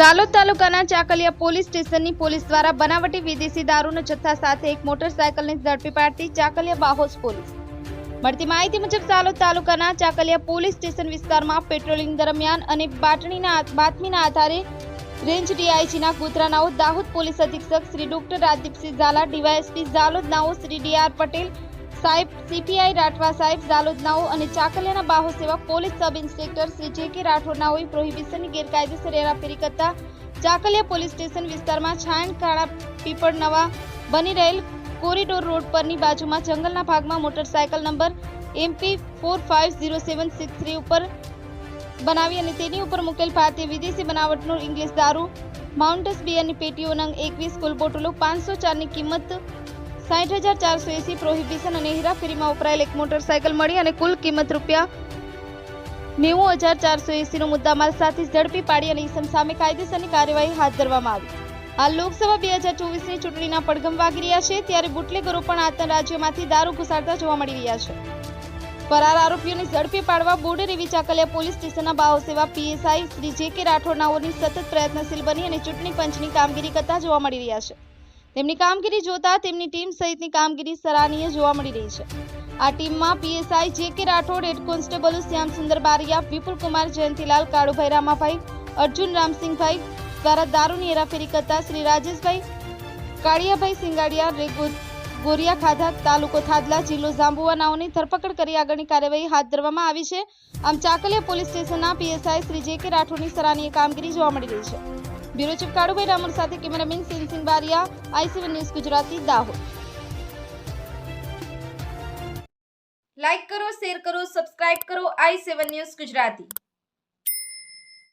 ઝાલોદ તાલુકાના ચાકલિયા પોલીસ સ્ટેશનની પોલીસ દ્વારા બનાવટી વિદેશી દારૂના જથ્થા સાથે એક મોટરસાયકલને ઝડપી પાડતી ચાકલિયા બાહોસ પોલીસ. મળતી માહિતી મુજબ ઝાલોદ તાલુકાના ચાકલિયા પોલીસ સ્ટેશન વિસ્તારમાં પેટ્રોલિંગ દરમિયાન અને બાટણીના બાતમીના આધારે રેન્જ ડીઆઈજીના ગોધરાનાઓ દાહોદ પોલીસ અધિક્ષક શ્રી ડોક્ટર રાજદીપસિંહ ઝાલા, ડીવાયએસપી ઝાલોદ નાઓ શ્રી ડીઆર પટેલ સાહેબ સીપીઆઈ રાઠવા સાહેબ ઝાલોદનાઓ અને ચાકલિયાના બાહો સેવા police sub inspector Shri J કે રાઠોડનાઓએ પ્રોહિબિશનની ગેરકાયદેસર હેરાફેરી કરતા ચાકલિયા પોલીસ સ્ટેશન વિસ્તારમાં છાયણ કાળા પીપળ નવા બની રહેલ કોરિડોર રોડ પરની બાજુમાં જંગલના ભાગમાં motorcycle number MP four five zero seven six three ઉપર બનાવી અને તેની ઉપર મુકેલ ભારતીય વિદેશી બનાવટનું ઇંગ્લિશ દારૂ માઉન્ટસ બિયરની પેટીઓ નંગ એકવીસ કુલ બોટલો પાંચસો ચારની કિંમત સાઠ હજાર ચારસો એસી પ્રોહિબિશન અને હેરાફેરીમાં વપરાયેલ એક મોટરસાયકલ મળી અને કુલ કિંમત રૂપિયા નેવું હજાર ચારસો એસીનો મુદ્દામાલ સાથે ઝડપી પાડી અને ઈસમ સામે કાયદેસરની કાર્યવાહી હાથ ધરવામાં આવી. હાલ લોકસભા બે હજાર ચોવીસની ચૂંટણીના પડઘમ વાગી રહ્યા છે, ત્યારે બુટલેગરો પણ આતન રાજ્યોમાંથી દારૂ ઘુસાડતા જોવા મળી રહ્યા છે. ફરાર આરોપીઓને ઝડપી પાડવા બોર્ડર એવી ચાકલિયા પોલીસ સ્ટેશનના બાહુ સેવા પીએસઆઈ શ્રી જે કે રાઠોડનાઓની સતત પ્રયત્નશીલ બની અને ચૂંટણી પંચની કામગીરી કરતા જોવા મળી રહ્યા છે. તેમની કામગીરી જોતા તેમની ટીમ સહિતની કામગીરી સરાહનીય જોવા મળી રહી છે. આ ટીમમાં પીએસઆઈ જે કે રાઠોડ, હેડ કોન્સ્ટેબલો શ્યામ સુંદર બારિયા, વિપુલ કુમાર જયંતિલાલ કાળુભાઈ રામાભાઈ, અર્જુન રામસિંહભાઈ દ્વારા દારૂની હેરાફેરી કરતા શ્રી રાજેશભાઈ, કાળિયાભાઈ સિંગાડિયા રેગુદ ગોરિયા ખાધા, તાલુકો થાદલા, જિલ્લો જાંબુવાનાઓની નાઓની ધરપકડ કરી આગળની કાર્યવાહી હાથ ધરવામાં આવી છે. આમ ચાકલિયા પોલીસ સ્ટેશનના પીએસઆઈ શ્રી જે કે રાઠોડની સરાહનીય કામગીરી જોવા મળી રહી છે. બ્યુરો ચીફ કાળુભાઈ રામર સાથે cameraman Sensinh Bariya IC one news Gujarati, Dahod. Like કરો, શેર કરો, સબસ્ક્રાઇબ કરો, આઈ સેવન ન્યૂઝ ગુજરાતી.